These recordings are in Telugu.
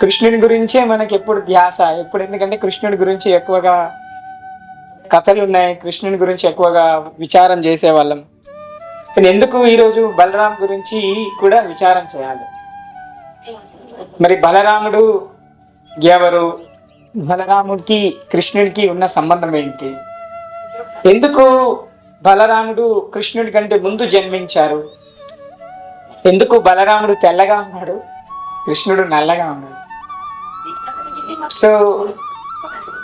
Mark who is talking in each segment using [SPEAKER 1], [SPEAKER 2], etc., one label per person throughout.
[SPEAKER 1] కృష్ణుని గురించే మనకి ఎప్పుడు ధ్యాస ఎప్పుడు ఎందుకంటే కృష్ణుడి గురించి ఎక్కువగా కథలు ఉన్నాయి కృష్ణుని గురించి ఎక్కువగా విచారం చేసేవాళ్ళం. కానీ ఎందుకు ఈరోజు బలరాం గురించి కూడా విచారం చేయాలి? మరి బలరాముడు ఎవరు? బలరాముడికి కృష్ణుడికి ఉన్న సంబంధం ఏంటి? ఎందుకు బలరాముడు కృష్ణుడి కంటే ముందు జన్మించారు? ఎందుకు బలరాముడు తెల్లగా ఉన్నాడు? కృష్ణుడు నల్లగా ఉన్నాడు. సో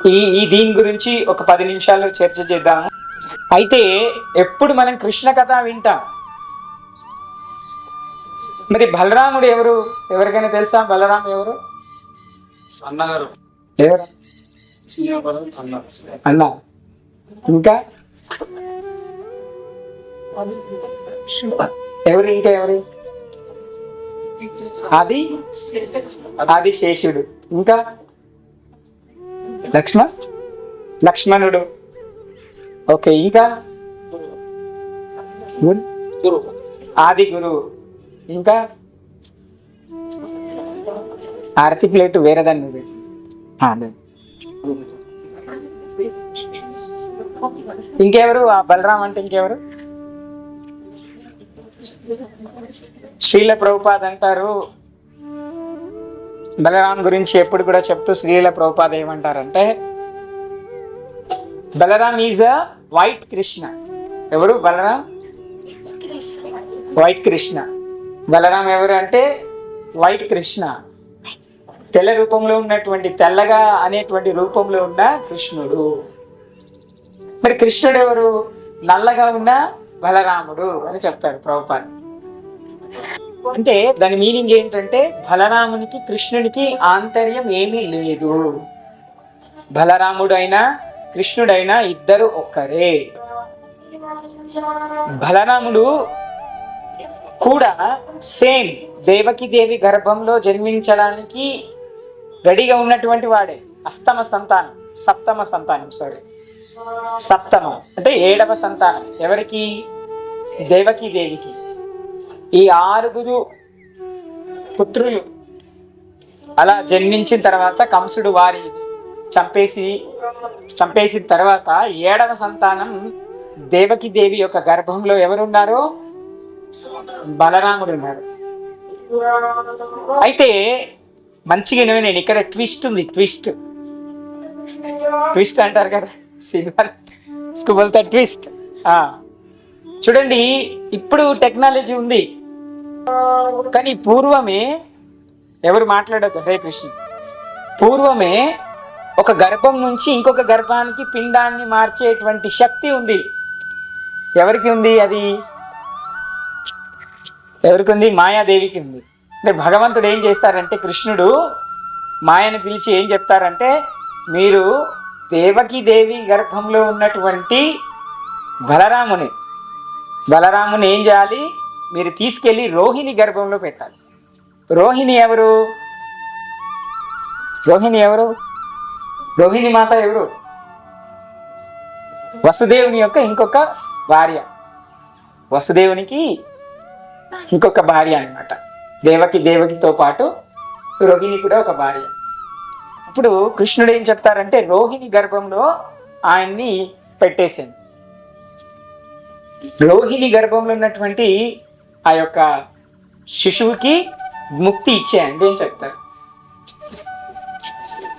[SPEAKER 1] ఈ ఈ దీని గురించి ఒక పది నిమిషాలు చర్చ చేద్దాము. అయితే ఎప్పుడు మనం కృష్ణ కథ వింటాం? మరి బలరాముడు ఎవరు? ఎవరికైనా తెలుసా? బలరాం ఎవరు?
[SPEAKER 2] అన్నగారు.
[SPEAKER 1] ఎవరు?
[SPEAKER 2] అన్న
[SPEAKER 1] అన్న. ఇంకా? ఎవరు ఇంకా ఎవరు? అది అది శేషుడు. ఇంకా లక్ష్మణ్? లక్ష్మణుడు. ఓకే ఇంకా? ఆది గురువు. ఇంకా? ఆరతి ప్లేట్ వేరేదాన్ని పెట్టు. ఇంకెవరు? ఆ బలరాం అంటే ఇంకెవరు? శ్రీల ప్రభుపాద్ అంటారు. బలరాం గురించి ఎప్పుడు కూడా చెప్తూ శ్రీల ప్రభుపాద్ ఏమంటారంటే Balaram is a white Krishna. ఎవరు? బలరాం? వైట్ కృష్ణ. బలరాం ఎవరు అంటే వైట్ కృష్ణ. తెల్ల రూపంలో ఉన్నటువంటి తెల్లగా అనేటువంటి రూపంలో ఉన్న కృష్ణుడు. మరి కృష్ణుడు ఎవరు? నల్లగా ఉన్న బలరాముడు అని చెప్తారు ప్రభుపాద్. అంటే దాని మీనింగ్ ఏంటంటే బలరామునికి కృష్ణునికి ఆంతర్యం ఏమీ లేదు. బలరాముడైనా కృష్ణుడైనా ఇద్దరు ఒక్కరే. బలరాముడు కూడా సేమ్ దేవకి దేవి గర్భంలో జన్మించడానికి రెడీగా ఉన్నటువంటి వాడే. అస్తమ సంతానం సప్తమ సంతానం సారీ సప్తమ అంటే ఏడవ సంతానం. ఎవరికి? దేవకి దేవికి ఈ ఆరుగురు పుత్రులు అలా జన్మించిన తర్వాత కంసుడు వారి చంపేసి చంపేసిన తర్వాత ఏడవ సంతానం దేవకి దేవి యొక్క గర్భంలో ఎవరున్నారు? బలరాముడు ఉన్నారు అయితే మంచిగా నేను ఇక్కడ ట్విస్ట్ ఉంది ట్విస్ట్. ట్విస్ట్ అంటారు కదా సినిమా స్కూబల్తో ట్విస్ట్. చూడండి ఇప్పుడు టెక్నాలజీ ఉంది. కానీ పూర్వమే ఎవరు మాట్లాడద్దు? హరే కృష్ణ. పూర్వమే ఒక గర్భం నుంచి ఇంకొక గర్భానికి పిండాన్ని మార్చేటువంటి శక్తి ఉంది. ఎవరికి ఉంది అది? ఎవరికి ఉంది? మాయాదేవికి ఉంది. అంటే భగవంతుడు ఏం చేస్తారంటే కృష్ణుడు మాయను పిలిచి ఏం చెప్తారంటే మీరు దేవకి దేవి గర్భంలో ఉన్నటువంటి బలరాముని బలరాముని ఏం చేయాలి? మీరు తీసుకెళ్ళి రోహిణి గర్భంలో పెట్టాలి. రోహిణి ఎవరు? రోహిణి ఎవరు? రోహిణి మాత ఎవరు? వసుదేవుని యొక్క ఇంకొక భార్య. వసుదేవునికి ఇంకొక భార్య అన్నమాట. దేవకి దేవకితో పాటు రోహిణి కూడా ఒక భార్య. ఇప్పుడు కృష్ణుడు ఏం చెప్తారంటే రోహిణి గర్భంలో ఆయన్ని పెట్టేసాను రోహిణి గర్భంలో ఉన్నటువంటి ఆ యొక్క శిశువుకి ముక్తి ఇచ్చేయండి అని చెప్తారు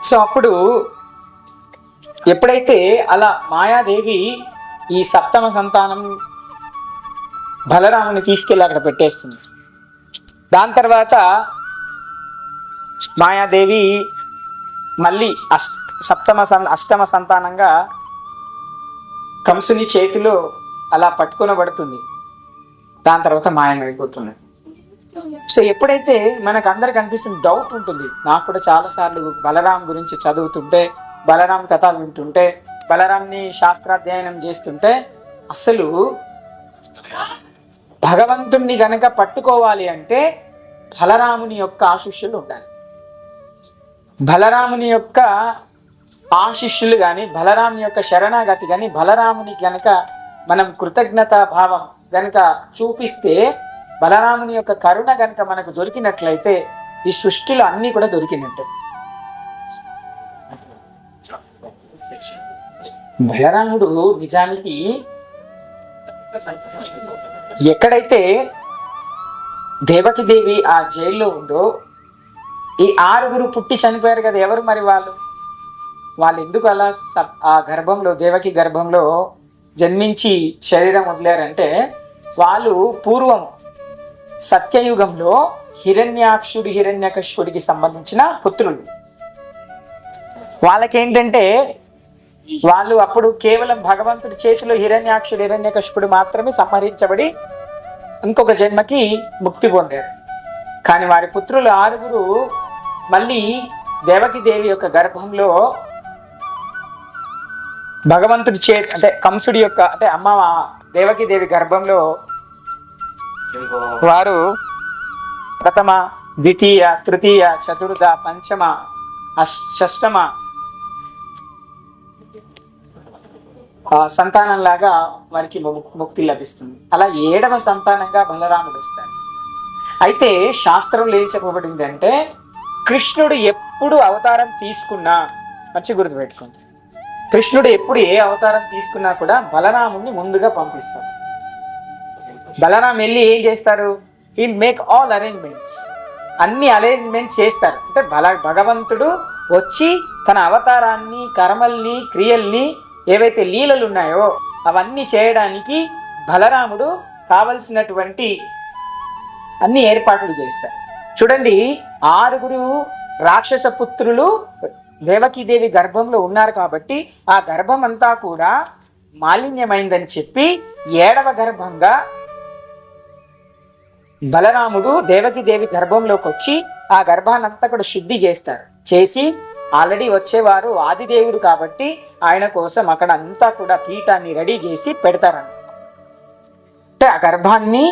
[SPEAKER 1] సో అప్పుడు ఎప్పుడైతే అలా మాయాదేవి ఈ సప్తమ సంతానం బలరాముని తీసుకెళ్ళి అక్కడ పెట్టేస్తుంది. దాని తర్వాత మాయాదేవి మళ్ళీ అష్ సప్తమ సన్ అష్టమ సంతానంగా కంసుని చేతిలో అలా పట్టుకొనబడుతుంది. దాని తర్వాత మాయమైపోతుంది సో ఎప్పుడైతే మనకు అందరికి అనిపిస్తుంది డౌట్ ఉంటుంది. నాకు కూడా చాలాసార్లు బలరాం గురించి చదువుతుంటే బలరాం కథ వింటుంటే బలరాంని శాస్త్రాధ్యయనం చేస్తుంటే అసలు భగవంతుణ్ణి గనక పట్టుకోవాలి అంటే బలరాముని యొక్క ఆశిష్యులు ఉండాలి. బలరాముని యొక్క ఆశిష్యులు కానీ బలరాముని యొక్క శరణాగతి కానీ బలరాముని గనక మనం కృతజ్ఞత భావం గనక చూపిస్తే బలరాముని యొక్క కరుణ గనక మనకు దొరికినట్లయితే ఈ సృష్టిలో అన్నీ కూడా దొరికినట్టు. బలరాముడు నిజానికి ఎక్కడైతే దేవకి దేవి ఆ జైల్లో ఉందో ఈ ఆరుగురు పుట్టి చనిపోయారు కదా ఎవరు మరి వాళ్ళు? వాళ్ళు ఎందుకు అలా ఆ గర్భంలో దేవకి గర్భంలో జన్మించి శరీరం వదిలారంటే వాళ్ళు పూర్వం సత్యయుగంలో హిరణ్యాక్షుడు హిరణ్యకశుడికి సంబంధించిన పుత్రులు. వాళ్ళకేంటంటే వాళ్ళు అప్పుడు కేవలం భగవంతుడి చేతిలో హిరణ్యాక్షుడు హిరణ్యకశుడు మాత్రమే సంహరించబడి ఇంకొక జన్మకి ముక్తి పొందారు. కానీ వారి పుత్రులు ఆరుగురు మళ్ళీ దేవకి దేవి యొక్క గర్భంలో భగవంతుడి చే అంటే కంసుడి యొక్క అంటే అమ్మ దేవకి దేవి గర్భంలో వారు ప్రథమ ద్వితీయ తృతీయ చతుర్థ పంచమ షష్టమ సంతానంలాగా వారికి ము- ముక్తి లభిస్తుంది. అలా ఏడవ సంతానంగా బలరాముడు వస్తాడు. అయితే శాస్త్రంలో ఏం చెప్పబడింది అంటే కృష్ణుడు ఎప్పుడు అవతారం తీసుకున్నా మంచి గుర్తుపెట్టుకోండి. కృష్ణుడు ఎప్పుడు ఏ అవతారం తీసుకున్నా కూడా బలరాముని ముందుగా పంపిస్తాడు. బలరాం వెళ్ళి ఏం చేస్తారు? హీల్ మేక్ ఆల్ అరేంజ్మెంట్స్ అన్ని అరేంజ్మెంట్స్ చేస్తారు. అంటే బల భగవంతుడు వచ్చి తన అవతారాన్ని కర్మల్ని క్రియల్ని ఏవైతే లీలలు ఉన్నాయో అవన్నీ చేయడానికి బలరాముడు కావలసినటువంటి అన్ని ఏర్పాట్లు చేస్తారు. చూడండి ఆరుగురు రాక్షస పుత్రులు దేవకీదేవి గర్భంలో ఉన్నారు కాబట్టి ఆ గర్భం అంతా కూడా మాలిన్యమైందని చెప్పి ఏడవ గర్భంగా బలరాముడు దేవకీదేవి గర్భంలోకి వచ్చి ఆ గర్భాన్నంతా కూడా శుద్ధి చేస్తారు. చేసి ఆల్రెడీ వచ్చేవారు ఆదిదేవుడు కాబట్టి ఆయన కోసం అక్కడ అంతా కూడా పీఠాన్ని రెడీ చేసి పెడతారని అంటే ఆ గర్భాన్ని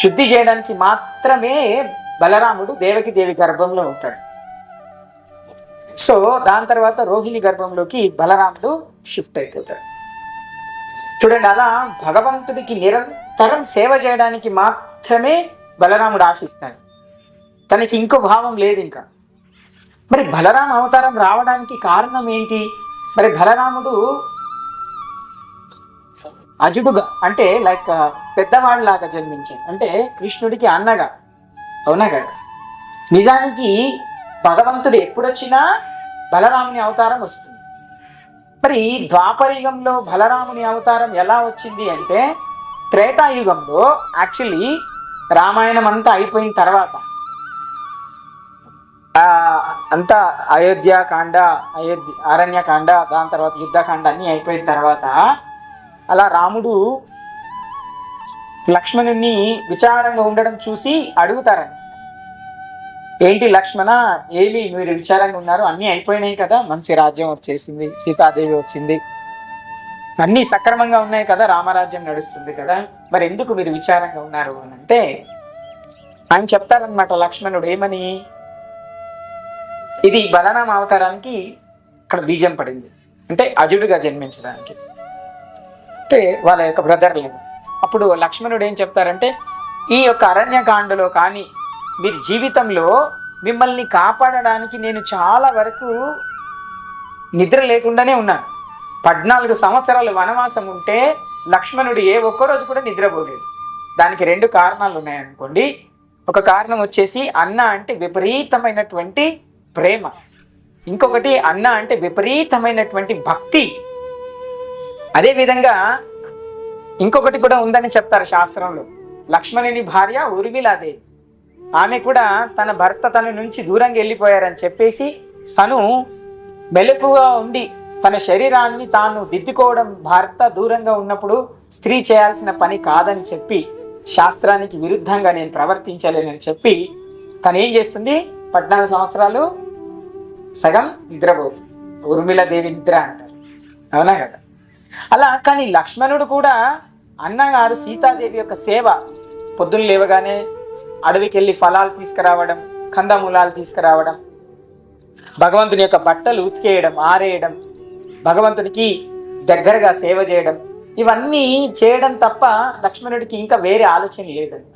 [SPEAKER 1] శుద్ధి చేయడానికి మాత్రమే బలరాముడు దేవకిదేవి గర్భంలో ఉంటాడు. సో దాని తర్వాత రోహిణి గర్భంలోకి బలరాముడు షిఫ్ట్ అయిపోతాడు. చూడండి అలా భగవంతుడికి నిరంతరం సేవ చేయడానికి మాత్రమే బలరాముడు ఆశిస్తాడు. తనకి ఇంకో భావం లేదు ఇంకా. మరి బలరామ అవతారం రావడానికి కారణం ఏంటి? మరి బలరాముడు అజుడుగా అంటే లైక్ పెద్దవాళ్ళలాగా జన్మించాడు. అంటే కృష్ణుడికి అన్నగా అవునా కదా? నిజానికి భగవంతుడు ఎప్పుడొచ్చినా బలరాముని అవతారం వస్తుంది. మరి ద్వాపరయుగంలో బలరాముని అవతారం ఎలా వచ్చింది అంటే త్రేతాయుగంలో యాక్చువల్లీ రామాయణం అంతా అయిపోయిన తర్వాత అంతా అయోధ్య కాండ అయోధ్య అరణ్యకాండ దాని తర్వాత యుద్ధకాండ అన్నీ అయిపోయిన తర్వాత అలా రాముడు లక్ష్మణుని విచారంగా ఉండడం చూసి అడుగుతారని. ఏంటి లక్ష్మణ? ఏమి మీరు విచారంగా ఉన్నారు? అన్నీ అయిపోయినాయి కదా? మంచి రాజ్యం వచ్చేసింది సీతాదేవి వచ్చింది. అన్నీ సక్రమంగా ఉన్నాయి కదా? రామరాజ్యం నడుస్తుంది కదా? మరి ఎందుకు మీరు విచారంగా ఉన్నారు అని అంటే ఆయన చెప్తారనమాట లక్ష్మణుడు ఏమని? ఇది బలరామ అవతారానికి ఇక్కడ బీజం పడింది. అంటే అజుడుగా జన్మించడానికి. అంటే వాళ్ళ యొక్క బ్రదర్లు అప్పుడు లక్ష్మణుడు ఏం చెప్తారంటే ఈ యొక్క అరణ్యకాండలో కానీ మీరు జీవితంలో మిమ్మల్ని కాపాడడానికి నేను చాలా వరకు నిద్ర లేకుండానే ఉన్నాను. పద్నాలుగు సంవత్సరాలు వనవాసం ఉంటే లక్ష్మణుడు ఏ ఒక్కరోజు కూడా నిద్రపోలేదు. దానికి రెండు కారణాలు ఉన్నాయనుకోండి. ఒక కారణం వచ్చేసి అన్న అంటే విపరీతమైనటువంటి ప్రేమ. ఇంకొకటి అన్న అంటే విపరీతమైనటువంటి భక్తి. అదేవిధంగా ఇంకొకటి కూడా ఉందని చెప్తారు శాస్త్రంలో. లక్ష్మణుని భార్య ఉర్మిలాదేవి ఆమె కూడా తన భర్త తన నుంచి దూరంగా వెళ్ళిపోయారని చెప్పేసి తను మెలకుగా ఉండి తన శరీరాన్ని తాను దిద్దుకోవడం భర్త దూరంగా ఉన్నప్పుడు స్త్రీ చేయాల్సిన పని కాదని చెప్పి శాస్త్రానికి విరుద్ధంగా నేను ప్రవర్తించలేనని చెప్పి తను ఏం చేస్తుంది? పద్నాలుగు సంవత్సరాలు సగం నిద్రపోతుంది. ఉర్మిళదేవి నిద్ర అంటారు. అవునా కదా? అలా కానీ లక్ష్మణుడు కూడా అన్నగారు సీతాదేవి యొక్క సేవ పొద్దున్న లేవగానే అడవికి వెళ్ళి ఫలాలు తీసుకురావడం కందమూలాలు తీసుకురావడం భగవంతుని యొక్క బట్టలు ఉతికేయడం ఆరేయడం భగవంతునికి దగ్గరగా సేవ చేయడం ఇవన్నీ చేయడం తప్ప లక్ష్మణుడికి ఇంకా వేరే ఆలోచన లేదండి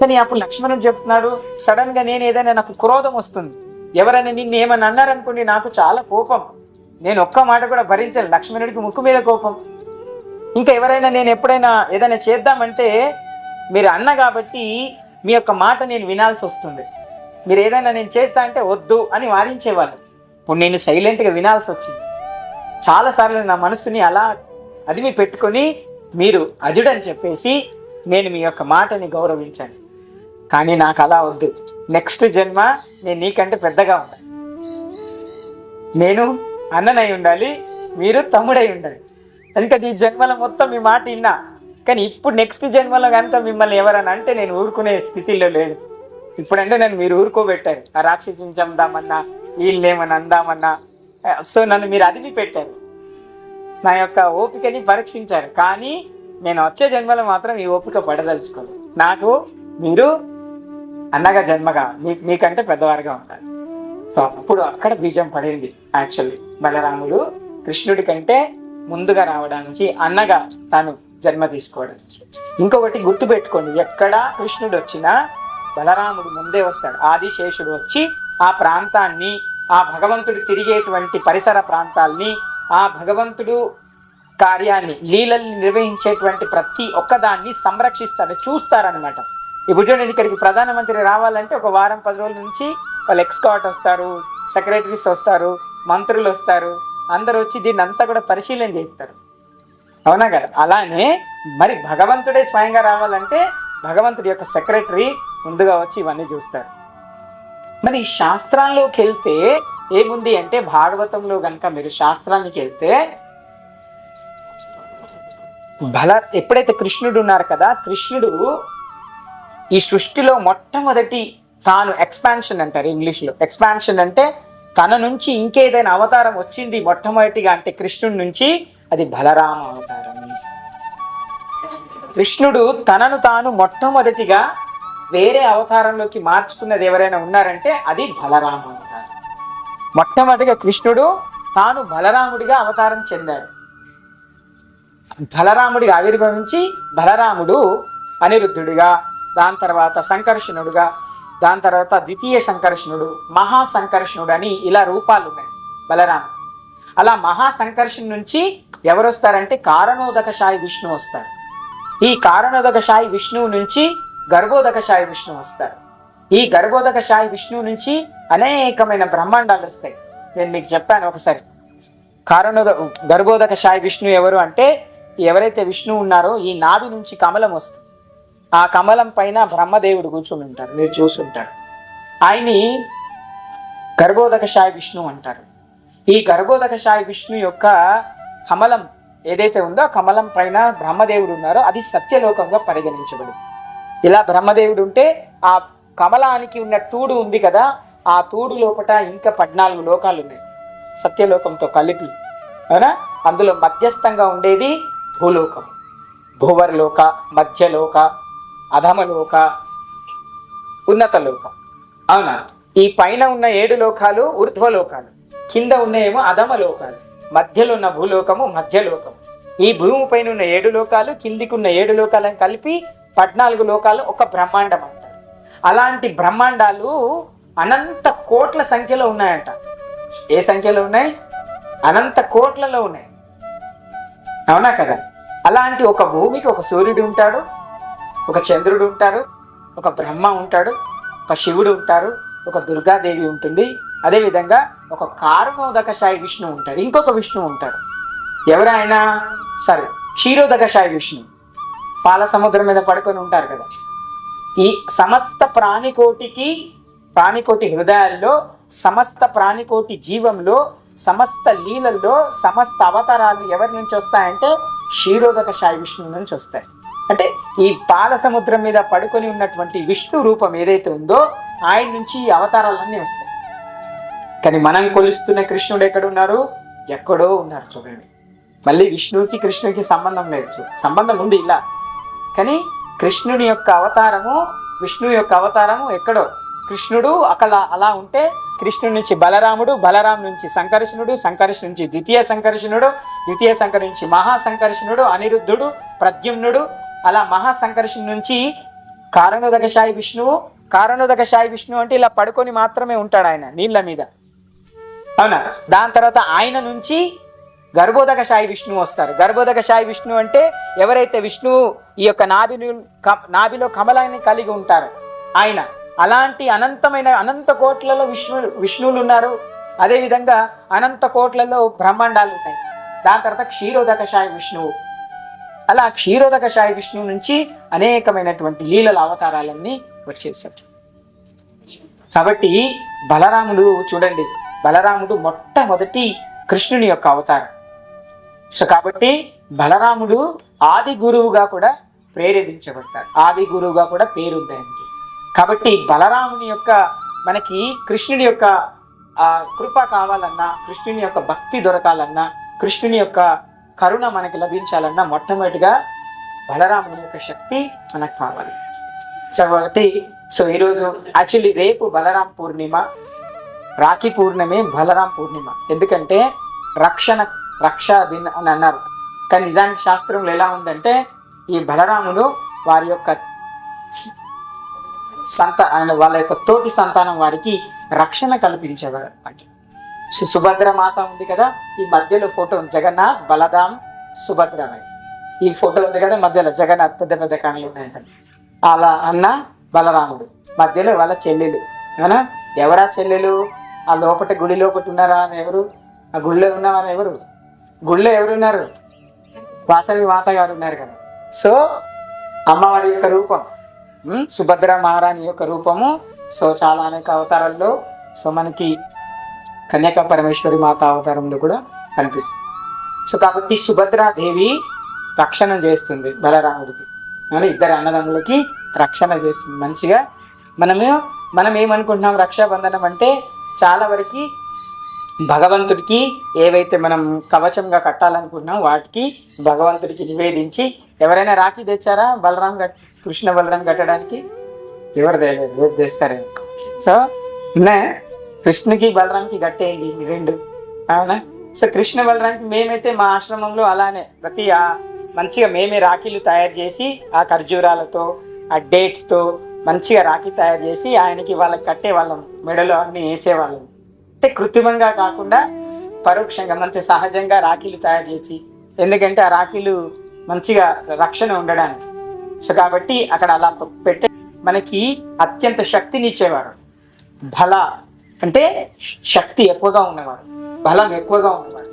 [SPEAKER 1] కానీ అప్పుడు లక్ష్మణుడు చెప్తున్నాడు సడన్గా నేను ఏదైనా నాకు క్రోధం వస్తుంది. ఎవరైనా నిన్ను ఏమని అన్నారనుకోండి నాకు చాలా కోపం. నేను ఒక్క మాట కూడా భరించాలి లక్ష్మణుడికి ముక్కు మీద కోపం. ఇంకా ఎవరైనా నేను ఎప్పుడైనా ఏదైనా చేద్దామంటే మీరు అన్న కాబట్టి మీ యొక్క మాట నేను వినాల్సి వస్తుంది. మీరు ఏదైనా నేను చేస్తా అంటే వద్దు అని వారించేవాళ్ళు. ఇప్పుడు నేను సైలెంట్గా వినాల్సి వచ్చింది. చాలాసార్లు నా మనసుని అలా అది మీ పెట్టుకొని మీరు అజుడని చెప్పేసి నేను మీ యొక్క మాటని గౌరవించాను. కానీ నాకు అలా వద్దు. నెక్స్ట్ జన్మ నేను నీకంటే పెద్దగా ఉండాలి. నేను అన్ననై ఉండాలి మీరు తమ్ముడై ఉండాలి. ఎందుకంటే ఈ జన్మలో మొత్తం మీ మాట విన్నా. కానీ ఇప్పుడు నెక్స్ట్ జన్మలో కనుక మిమ్మల్ని ఎవరని అంటే నేను ఊరుకునే స్థితిలో లేను. ఇప్పుడంటే నన్ను మీరు ఊరుకోబెట్టారు. ఆ రాక్షసిని చందామన్నా వీళ్ళేమని అందామన్నా సో నన్ను మీరు అదిమి పెట్టారు నా యొక్క ఓపికని పరీక్షించారు. కానీ నేను వచ్చే జన్మలో మాత్రం ఈ ఓపిక పడదలుచుకోను. నాకు మీరు అన్నగా జన్మగా మీ మీకంటే పెద్దవారుగా ఉండాలి. సో అప్పుడు అక్కడ బీజం పడింది యాక్చువల్లీ బలరాముడు కృష్ణుడి కంటే ముందుగా రావడానికి అన్నగా తను జన్మ తీసుకోవడం. ఇంకొకటి గుర్తుపెట్టుకోండి ఎక్కడ కృష్ణుడు వచ్చినా బలరాముడు ముందే వస్తాడు. ఆదిశేషుడు వచ్చి ఆ ప్రాంతాన్ని ఆ భగవంతుడు తిరిగేటువంటి పరిసర ప్రాంతాల్ని ఆ భగవంతుడు కార్యాన్ని లీలల్ని నిర్వహించేటువంటి ప్రతి ఒక్కదాన్ని సంరక్షిస్తాడు చూస్తారనమాట ఇప్పుడు చూడండి ఇక్కడికి ప్రధానమంత్రి రావాలంటే ఒక వారం పది రోజుల నుంచి వాళ్ళు ఎక్స్కాట్ వస్తారు సెక్రటరీస్ వస్తారు మంత్రులు వస్తారు అందరూ వచ్చి దీన్ని అంతా కూడా పరిశీలన చేస్తారు. అవునా కదా? అలానే మరి భగవంతుడే స్వయంగా రావాలంటే భగవంతుడి యొక్క సెక్రటరీ ముందుగా వచ్చి ఇవన్నీ చూస్తారు. మరి ఈ శాస్త్రాల్లోకి వెళ్తే ఏముంది అంటే భాగవతంలో కనుక మీరు శాస్త్రానికి వెళ్తే బల ఎప్పుడైతే కృష్ణుడు ఉన్నారు కదా కృష్ణుడు ఈ సృష్టిలో మొట్టమొదటి తాను ఎక్స్పాన్షన్ అంటారు ఇంగ్లీష్లో. ఎక్స్పాన్షన్ అంటే తన నుంచి ఇంకేదైనా అవతారం వచ్చింది మొట్టమొదటిగా అంటే కృష్ణుడి నుంచి అది బలరామ అవతారం కృష్ణుడు తనను తాను మొట్టమొదటిగా వేరే అవతారంలోకి మార్చుకున్నది ఎవరైనా ఉన్నారంటే అది బలరామ అవతారం. మొట్టమొదటిగా కృష్ణుడు తాను బలరాముడిగా అవతారం చెందాడు. బలరాముడిగా ఆవిర్భవించి బలరాముడు అనిరుద్ధుడిగా దాని తర్వాత సంకర్షణుడుగా దాని తర్వాత ద్వితీయ సంకర్షణుడు మహా సంకర్షణుడు అని ఇలా రూపాలు ఉన్నాయి బలరాముడు. అలా మహా సంకర్షణ నుంచి ఎవరు వస్తారంటే కారణోదకశాయి విష్ణు వస్తారు. ఈ కారణోదకశాయి విష్ణువు నుంచి గర్భోదకషాయి విష్ణు వస్తారు. ఈ గర్భోదకషాయి విష్ణువు నుంచి అనేకమైన బ్రహ్మాండాలు వస్తాయి. నేను మీకు చెప్పాను ఒకసారి. కారణోద గర్భోదకషాయి విష్ణు ఎవరు అంటే ఎవరైతే విష్ణువు ఉన్నారో ఈ నాభి నుంచి కమలం వస్తుంది. ఆ కమలం పైన బ్రహ్మదేవుడు కూర్చొని ఉంటారు. మీరు చూసుంటారు. ఆయన్ని గర్భోదకషాయి విష్ణు అంటారు. ఈ గర్భోదక సాయి విష్ణు యొక్క కమలం ఏదైతే ఉందో ఆ కమలం పైన బ్రహ్మదేవుడు ఉన్నారో అది సత్యలోకంగా పరిగణించబడింది. ఇలా బ్రహ్మదేవుడు ఉంటే ఆ కమలానికి ఉన్న తూడు ఉంది కదా ఆ తూడు లోపట ఇంకా పద్నాలుగు లోకాలు ఉన్నాయి. సత్యలోకంతో కలిపి అవునా? అందులో మధ్యస్థంగా ఉండేది భూలోకం. భూవర్లోక మధ్యలోక అధమలోక ఉన్నత లోకం అవునా? ఈ పైన ఉన్న ఏడు లోకాలు ఊర్ధ్వలోకాలు. కింద ఉన్నాయేమో అధమ లోకాలు మధ్యలో ఉన్న భూలోకము మధ్యలోకం ఈ భూమి పైన ఉన్న ఏడు లోకాలు కిందికి ఉన్న ఏడు లోకాలను కలిపి పద్నాలుగు లోకాలు ఒక బ్రహ్మాండం అంటారు అలాంటి బ్రహ్మాండాలు అనంత కోట్ల సంఖ్యలో ఉన్నాయంట. ఏ సంఖ్యలో ఉన్నాయి? అనంత కోట్లలో ఉన్నాయి. అవునా కదా? అలాంటి ఒక భూమికి ఒక సూర్యుడు ఉంటాడు ఒక చంద్రుడు ఉంటారు ఒక బ్రహ్మ ఉంటాడు ఒక శివుడు ఉంటారు ఒక దుర్గాదేవి ఉంటుంది అదేవిధంగా ఒక కారుణోదకశాయి విష్ణు ఉంటారు ఇంకొక విష్ణు ఉంటారు ఎవరైనా సరే క్షీరోదకశాయి విష్ణు పాల సముద్రం మీద పడుకొని ఉంటారు కదా. ఈ సమస్త ప్రాణికోటికి ప్రాణికోటి హృదయాల్లో సమస్త ప్రాణికోటి జీవంలో సమస్త లీలల్లో సమస్త అవతారాలు ఎవరి నుంచి వస్తాయంటే క్షీరోదక సాయి విష్ణువు నుంచి వస్తాయి. అంటే ఈ పాల సముద్రం మీద పడుకొని ఉన్నటువంటి విష్ణు రూపం ఏదైతే ఉందో ఆయన నుంచి ఈ అవతారాలన్నీ వస్తాయి. కానీ మనం కొలుస్తున్న కృష్ణుడు ఎక్కడున్నారు ఎక్కడో ఉన్నారు చూడండి. మళ్ళీ విష్ణువుకి కృష్ణుడికి సంబంధం లేదు సంబంధం ఉంది ఇలా. కానీ కృష్ణుని యొక్క అవతారము విష్ణువు యొక్క అవతారము ఎక్కడో? కృష్ణుడు అక్కడ అలా ఉంటే కృష్ణుడి నుంచి బలరాముడు బలరాం నుంచి సంకర్షణుడు సంకర్షణ నుంచి ద్వితీయ సంకర్షణుడు ద్వితీయ సంకర నుంచి మహాసంకర్షణుడు అనిరుద్ధుడు ప్రద్యుమ్నుడు అలా మహాసంకర్షణ నుంచి కారణోదకశాయి విష్ణువు. కారణోదకశాయి విష్ణువు అంటే ఇలా పడుకొని మాత్రమే ఉంటాడు ఆయన నీళ్ళ మీద. అవునా? దాని తర్వాత ఆయన నుంచి గర్భోదక సాయి విష్ణువు వస్తారు. గర్భోదక సాయి విష్ణువు అంటే ఎవరైతే విష్ణువు ఈ యొక్క నాభిని క- నాభిలో కమలాన్ని కలిగి ఉంటారు ఆయన. అలాంటి అనంతమైన అనంత కోట్లలో విష్ణు విష్ణువులు ఉన్నారు. అదేవిధంగా అనంత కోట్లలో బ్రహ్మాండాలు ఉన్నాయి. దాని తర్వాత క్షీరోదక సాయి విష్ణువు అలా క్షీరోదక సాయి విష్ణువు నుంచి అనేకమైనటువంటి లీలల అవతారాలన్నీ వచ్చేసాడు కాబట్టి బలరాముడు చూడండి బలరాముడు మొట్టమొదటి కృష్ణుని యొక్క అవతారం. సో కాబట్టి బలరాముడు ఆది గురువుగా కూడా ప్రేరేపించబడతారు ఆది గురువుగా కూడా పేరుంది ఆయనకి కాబట్టి బలరాముని యొక్క మనకి కృష్ణుని యొక్క కృప కావాలన్నా కృష్ణుని యొక్క భక్తి దొరకాలన్నా కృష్ణుని యొక్క కరుణ మనకి లభించాలన్నా మొట్టమొదటిగా బలరాముని యొక్క శక్తి మనకు కావాలి. సో కాబట్టి సో ఈరోజు యాక్చువల్లీ రేపు బలరాం పూర్ణిమ. రాఖీ పూర్ణమి బలరాం పూర్ణిమ. ఎందుకంటే రక్షణ రక్ష దిన్ అని అన్నారు. కానీ నిజానికి శాస్త్రంలో ఎలా ఉందంటే ఈ బలరాములు వారి యొక్క సంత వాళ్ళ యొక్క తోటి సంతానం వారికి రక్షణ కల్పించేవారు అన్నమాట. సుభద్ర మాత ఉంది కదా ఈ మధ్యలో ఫోటో జగన్నాథ్ బలరాం సుభద్ర ఈ ఫోటో ఉంది కదా మధ్యలో జగన్నాథ్ పెద్ద పెద్ద కళ్ళు ఉన్నాయి కదా అలా అన్న బలరాముడు. మధ్యలో వాళ్ళ చెల్లెలు. ఏమన్నా? ఎవరా చెల్లెలు? ఆ లోపట గుడి లోపట ఉన్నారా అని ఎవరు? ఆ గుడిలో ఉన్నవారు ఎవరు? గుడిలో ఎవరున్నారు? వాసవి మాత గారు ఉన్నారు కదా. సో అమ్మవారి యొక్క రూపం సుభద్ర మహారాణి యొక్క రూపము సో చాలా అనేక అవతారాల్లో సో మనకి కన్యాక పరమేశ్వరి మాత అవతారంలో కూడా కనిపిస్తుంది. సో కాబట్టి సుభద్రాదేవి రక్షణ చేస్తుంది బలరాముడికి. అని ఇద్దరు అన్నదమ్ములకి రక్షణ చేస్తుంది మంచిగా. మనము మనం ఏమనుకుంటున్నాం రక్షాబంధనం అంటే చాలా వరకు భగవంతుడికి ఏవైతే మనం కవచంగా కట్టాలనుకున్నాం వాటికి భగవంతుడికి నివేదించి ఎవరైనా రాఖీ తెచ్చారా బలరాం కట్ కృష్ణ బలరాం కట్టడానికి? ఎవరు తేలేదు రేపు తెస్తారే? సో ఉన్నాయి కృష్ణకి బలరాంకి కట్టేయండి రెండు. అవునా? సో కృష్ణ బలరాంకి మేమైతే మా ఆశ్రమంలో అలానే ప్రతి మంచిగా మేమే రాఖీలు తయారు చేసి ఆ ఖర్జూరాలతో ఆ డేట్స్తో మంచిగా రాఖీ తయారు చేసి ఆయనకి వాళ్ళకి కట్టేవాళ్ళం మెడలో అన్ని వేసేవాళ్ళం. అంటే కృత్రిమంగా కాకుండా పరోక్షంగా మంచి సహజంగా రాఖీలు తయారు చేసి ఎందుకంటే ఆ రాఖీలు మంచిగా రక్షణ ఉండడానికి. సో కాబట్టి అక్కడ అలా పెట్టే మనకి అత్యంత శక్తిని ఇచ్చేవారు బల అంటే శక్తి ఎక్కువగా ఉన్నవారు. బలం ఎక్కువగా ఉన్నవారు.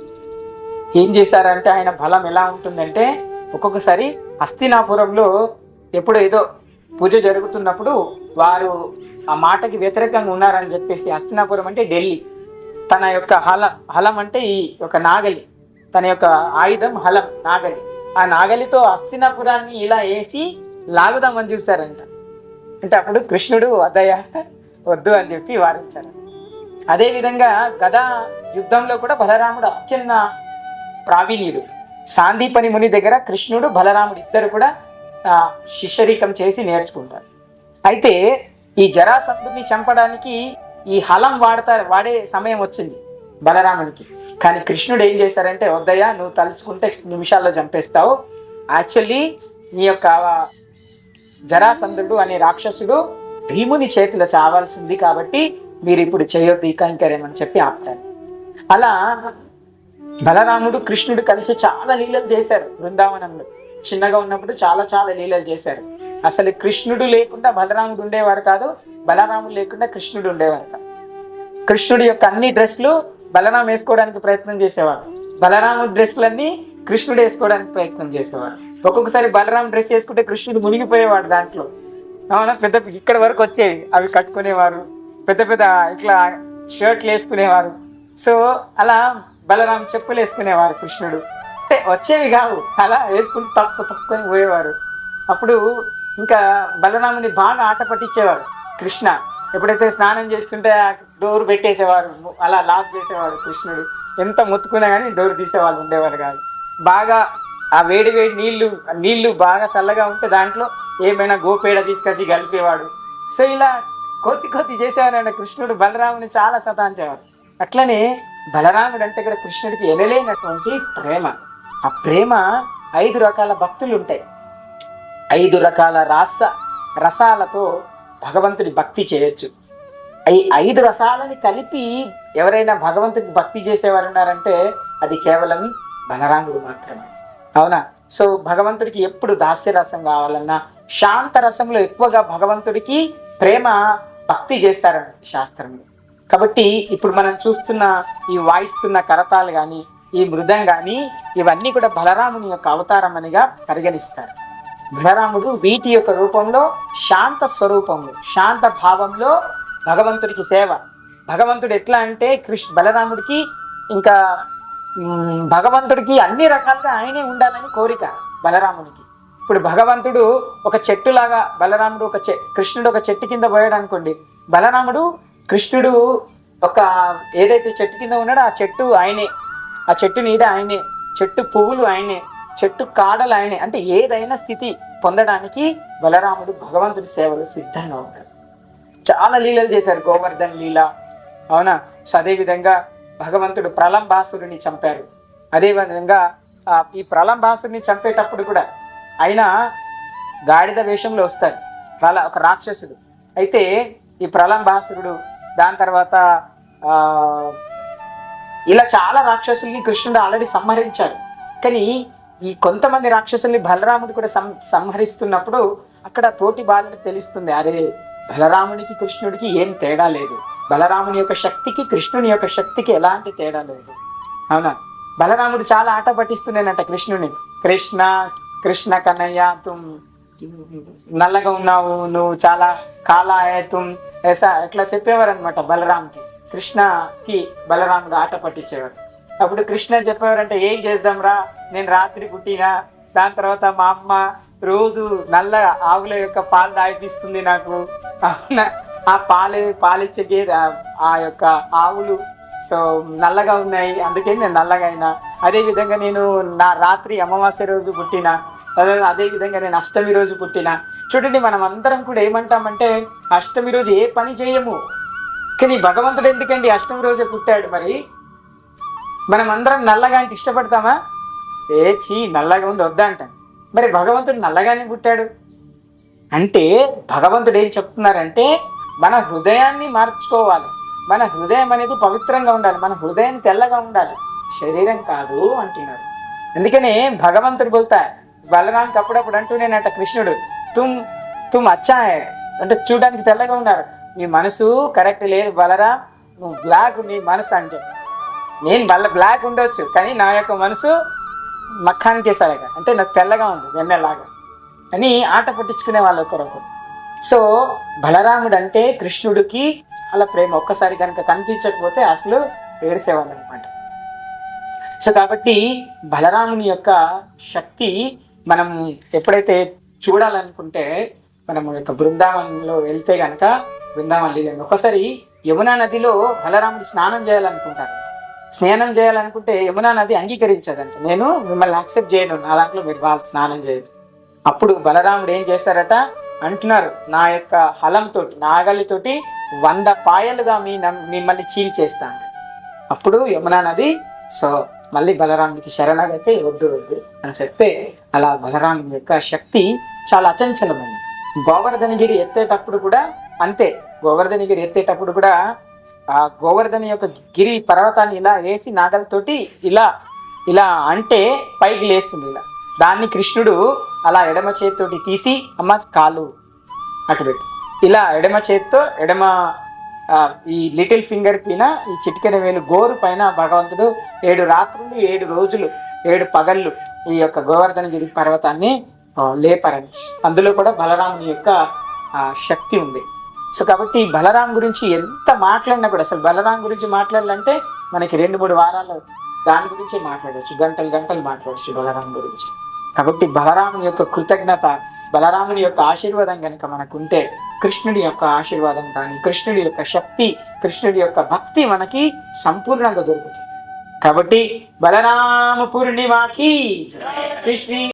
[SPEAKER 1] ఏం చేశారంటే ఆయన బలం ఎలా ఉంటుందంటే ఒక్కొక్కసారి హస్తినాపురంలో ఎప్పుడో ఏదో పూజ జరుగుతున్నప్పుడు వారు ఆ మాటకి వ్యతిరేకంగా ఉన్నారని చెప్పేసి హస్తినాపురం అంటే ఢిల్లీ. తన యొక్క హలం హలం అంటే ఈ యొక్క నాగలి. తన యొక్క ఆయుధం హలం నాగలి. ఆ నాగలితో హస్తినాపురాన్ని ఇలా వేసి లాగుదామని చూశారంట. అంటే అప్పుడు కృష్ణుడు వద్దయ్య వద్దు అని చెప్పి వారించారు. అదేవిధంగా గదా యుద్ధంలో కూడా బలరాముడు అత్యున్న ప్రావీణ్యుడు. సాందీపని ముని దగ్గర కృష్ణుడు బలరాముడు ఇద్దరు కూడా శిష్యరీకం చేసి నేర్చుకుంటారు. అయితే ఈ జరాసంధుని చంపడానికి ఈ హలం వాడతారు వాడే సమయం వచ్చింది బలరామునికి. కానీ కృష్ణుడు ఏం చేశారంటే వద్దయ్యా నువ్వు తలుచుకుంటే నిమిషాల్లో చంపేస్తావు. యాక్చువల్లీ నీ యొక్క జరాసంధుడు అనే రాక్షసుడు భీముని చేతిలో చావాల్సి ఉంది కాబట్టి మీరు ఇప్పుడు చేయొద్దు ఈ కైంకర్యం చెప్పి ఆపుతారు. అలా బలరాముడు కృష్ణుడు కలిసి చాలా లీలలు చేశారు బృందావనంలో. చిన్నగా ఉన్నప్పుడు చాలా చాలా లీలలు చేశారు. అసలు కృష్ణుడు లేకుండా బలరాముడు ఉండేవారు కాదు బలరాముడు లేకుండా కృష్ణుడు ఉండేవారు కాదు. కృష్ణుడి యొక్క అన్ని డ్రెస్లు బలరాం వేసుకోవడానికి ప్రయత్నం చేసేవారు. బలరాముడి డ్రెస్సులన్నీ కృష్ణుడు వేసుకోవడానికి ప్రయత్నం చేసేవారు. ఒక్కొక్కసారి బలరాం డ్రెస్ వేసుకుంటే కృష్ణుడు మునిగిపోయేవాడు దాంట్లో. అవునా? పెద్ద ఇక్కడ వరకు వచ్చేవి అవి కట్టుకునేవారు. పెద్ద పెద్ద ఇట్లా షర్ట్లు వేసుకునేవారు. సో అలా బలరాం చెప్పులు వేసుకునేవారు కృష్ణుడు. అంటే వచ్చేవి కావు. అలా వేసుకుని తప్పు తప్పుకొని పోయేవారు. అప్పుడు ఇంకా బలరాముని బాగా ఆట పట్టించేవారు. కృష్ణ ఎప్పుడైతే స్నానం చేస్తుంటే ఆ డోర్ పెట్టేసేవారు. అలా లాక్ చేసేవాడు కృష్ణుడు. ఎంత మొత్తుకున్నా కానీ డోర్ తీసేవాళ్ళు ఉండేవారు కాదు. బాగా ఆ వేడి వేడి నీళ్ళు నీళ్ళు బాగా చల్లగా ఉంటే దాంట్లో ఏమైనా గోపేడ తీసుకొచ్చి కలిపేవాడు. సో ఇలా కొద్ది కొద్ది చేసేవారు కృష్ణుడు. బలరాముని చాలా సతాంచేవారు అట్లనే బలరాముడు అంటే ఇక్కడ కృష్ణుడికి ఎనలేనటువంటి ప్రేమ. ఆ ప్రేమ ఐదు రకాల భక్తులు ఉంటాయి ఐదు రకాల రాస రసాలతో భగవంతుడి భక్తి చేయొచ్చు. ఈ ఐదు రసాలని కలిపి ఎవరైనా భగవంతుడికి భక్తి చేసేవారు ఉన్నారంటే అది కేవలం బలరాముడు మాత్రమే. అవునా? సో భగవంతుడికి ఎప్పుడు దాస్యరసం కావాలన్నా శాంత రసంలో ఎక్కువగా భగవంతుడికి ప్రేమ భక్తి చేస్తారని శాస్త్రంలో కాబట్టి ఇప్పుడు మనం చూస్తున్న ఈ వాయిస్తున్న కరతాలు కానీ ఈ మృదంగాని ఇవన్నీ కూడా బలరాముని యొక్క అవతారం అనిగా పరిగణిస్తారు. బలరాముడు వీటి యొక్క రూపంలో శాంత స్వరూపంలో శాంత భావంలో భగవంతుడికి సేవ. భగవంతుడు ఎట్లా అంటే కృష్ణ బలరాముడికి ఇంకా భగవంతుడికి అన్ని రకాలుగా ఆయనే ఉండాలని కోరిక బలరామునికి. ఇప్పుడు భగవంతుడు ఒక చెట్టులాగా బలరాముడు ఒక చె కృష్ణుడు ఒక చెట్టు కింద పోయాడు అనుకోండి బలరాముడు కృష్ణుడు ఒక ఏదైతే చెట్టు కింద ఉన్నాడో ఆ చెట్టు ఆయనే. ఆ చెట్టు నీడ ఆయనే చెట్టు పువ్వులు ఆయనే చెట్టు కాడలు ఆయనే. అంటే ఏదైనా స్థితి పొందడానికి బలరాముడు భగవంతుడి సేవలు సిద్ధంగా ఉన్నారు చాలా లీలలు చేశారు గోవర్ధన్ లీల. అవునా? సో అదేవిధంగా భగవంతుడు ప్రలంబాసురుని చంపారు. అదేవిధంగా ఈ ప్రలంబాసురుని చంపేటప్పుడు కూడా ఆయన గాడిద వేషంలో వస్తాడు. ప్రల ఒక రాక్షసుడు. అయితే ఈ ప్రలంబాసురుడు దాని తర్వాత ఇలా చాలా రాక్షసుల్ని కృష్ణుడు ఆల్రెడీ సంహరించారు. కానీ ఈ కొంతమంది రాక్షసుల్ని బలరాముడు కూడా సం సంహరిస్తున్నప్పుడు అక్కడ తోటి బాలుడు తెలుస్తుంది. అరే బలరామునికి కృష్ణుడికి ఏం తేడా లేదు. బలరాముని యొక్క శక్తికి కృష్ణుని యొక్క శక్తికి ఎలాంటి తేడా లేదు. అవునా? బలరాముడు చాలా ఆట పట్టిస్తున్నానంట కృష్ణుని. కృష్ణ కృష్ణ కన్నయ్య తుమ్ నల్లగా ఉన్నావు నువ్వు చాలా కాలాయతుం హే ఏసా చెప్పేవారు అనమాట బలరాముకి. కృష్ణకి బలరాముడు ఆట పట్టించేవారు అప్పుడు కృష్ణ చెప్పేవారంటే ఏం చేద్దాం రా నేను రాత్రి పుట్టినా దాని తర్వాత మా అమ్మ రోజు నల్ల ఆవుల యొక్క పాలు తాగిపిస్తుంది నాకు. అవునా? ఆ పాలు పాలిచ్చే గేదె ఆ- యొక్క ఆవులు సో నల్లగా ఉన్నాయి అందుకే నేను నల్లగా అయినా. అదేవిధంగా నేను నా రాత్రి అమావాస్య రోజు పుట్టిన అదే అదేవిధంగా నేను అష్టమి రోజు పుట్టిన. చూడండి మనం అందరం కూడా ఏమంటామంటే అష్టమి రోజు ఏ పని చేయము కానీ భగవంతుడు ఎందుకండి అష్టమి రోజే పుట్టాడు మరి? మనం అందరం నల్లగా అంటే ఇష్టపడతామా? ఏ చీ నల్లగా ఉంది వద్దా అంటాం మరి భగవంతుడు నల్లగానే పుట్టాడు? అంటే భగవంతుడు ఏం చెప్తున్నారంటే మన హృదయాన్ని మార్చుకోవాలి. మన హృదయం అనేది పవిత్రంగా ఉండాలి. మన హృదయం తెల్లగా ఉండాలి. శరీరం కాదు అంటున్నారు. అందుకనే భగవంతుడు బోల్తా బలరానికి అప్పుడప్పుడు అంటూనేనట కృష్ణుడు తుమ్ తుమ్ అచ్చా అంటే చూడడానికి తెల్లగా ఉన్నారు. నీ మనసు కరెక్ట్ లేదు బలరా నువ్వు బ్లాక్ నీ మనసు అంటే. నేను మళ్ళీ బ్లాక్ ఉండొచ్చు కానీ నా యొక్క మనసు మక్కానికి వేసాగా అంటే నాకు తెల్లగా ఉంది వెన్నెలాగా. అని ఆట పట్టించుకునే వాళ్ళు ఒకరొకరు సో బలరాముడు అంటే కృష్ణుడికి అలా ప్రేమ ఒక్కసారి కనుక కనిపించకపోతే అసలు ఏడిసేవాళ్ళు అనమాట సో కాబట్టి బలరాముని యొక్క శక్తి మనం ఎప్పుడైతే చూడాలనుకుంటే మనం యొక్క బృందావనంలో వెళ్తే కనుక బృందావన లీలైంది. ఒక్కసారి యమునా నదిలో బలరాముడు స్నానం చేయాలనుకుంటారు. స్నానం చేయాలనుకుంటే యమునా నది అంగీకరించదంట. నేను మిమ్మల్ని యాక్సెప్ట్ చేయను. నా దాంట్లో మీరు వాళ్ళు స్నానం చేయదు అప్పుడు బలరాముడు ఏం చేస్తారట? అంటున్నారు నా యొక్క హలంతో నాగలితోటి వంద పాయలుగా మీ నమ్- మిమ్మల్ని చీల్చేస్తాను అప్పుడు యమునా నది సో మళ్ళీ బలరాముడికి శరణాగతి వద్దు వద్దు అని చెప్తే అలా బలరాముని యొక్క శక్తి చాలా అచంచలమైంది. గోవర్ధనగిరి ఎత్తేటప్పుడు కూడా అంతే. గోవర్ధనగిరి ఎత్తేటప్పుడు కూడా ఆ గోవర్ధన యొక్క గిరి పర్వతాన్ని ఇలా వేసి నాగలతోటి ఇలా ఇలా అంటే పైకి లేస్తుంది ఇలా. దాన్ని కృష్ణుడు అలా ఎడమ చేతితోటి తీసి అమ్మ కాలు అటుపెట్టు ఇలా ఎడమ చేత్తో ఎడమ ఈ లిటిల్ ఫింగర్ పైన ఈ చిటికెన వేలు గోరు పైన భగవంతుడు ఏడు రాత్రులు ఏడు రోజులు ఏడు పగళ్ళు ఈ యొక్క గోవర్ధనగిరి పర్వతాన్ని ఆ, లేపరని. అందులో కూడా బలరాముని యొక్క శక్తి ఉంది. సో కాబట్టి బలరాం గురించి ఎంత మాట్లాడినా కూడా అసలు బలరాం గురించి మాట్లాడాలంటే మనకి రెండు మూడు వారాలు దాని గురించి మాట్లాడవచ్చు గంటలు గంటలు మాట్లాడవచ్చు బలరాం గురించి. కాబట్టి బలరాముని యొక్క కృతజ్ఞత బలరాముని యొక్క ఆశీర్వాదం కనుక మనకుంటే కృష్ణుడి యొక్క ఆశీర్వాదం కానీ కృష్ణుడి యొక్క శక్తి కృష్ణుడి యొక్క భక్తి మనకి సంపూర్ణంగా దొరుకుతుంది. కాబట్టి బలరామ పూర్ణిమాకి శ్రీ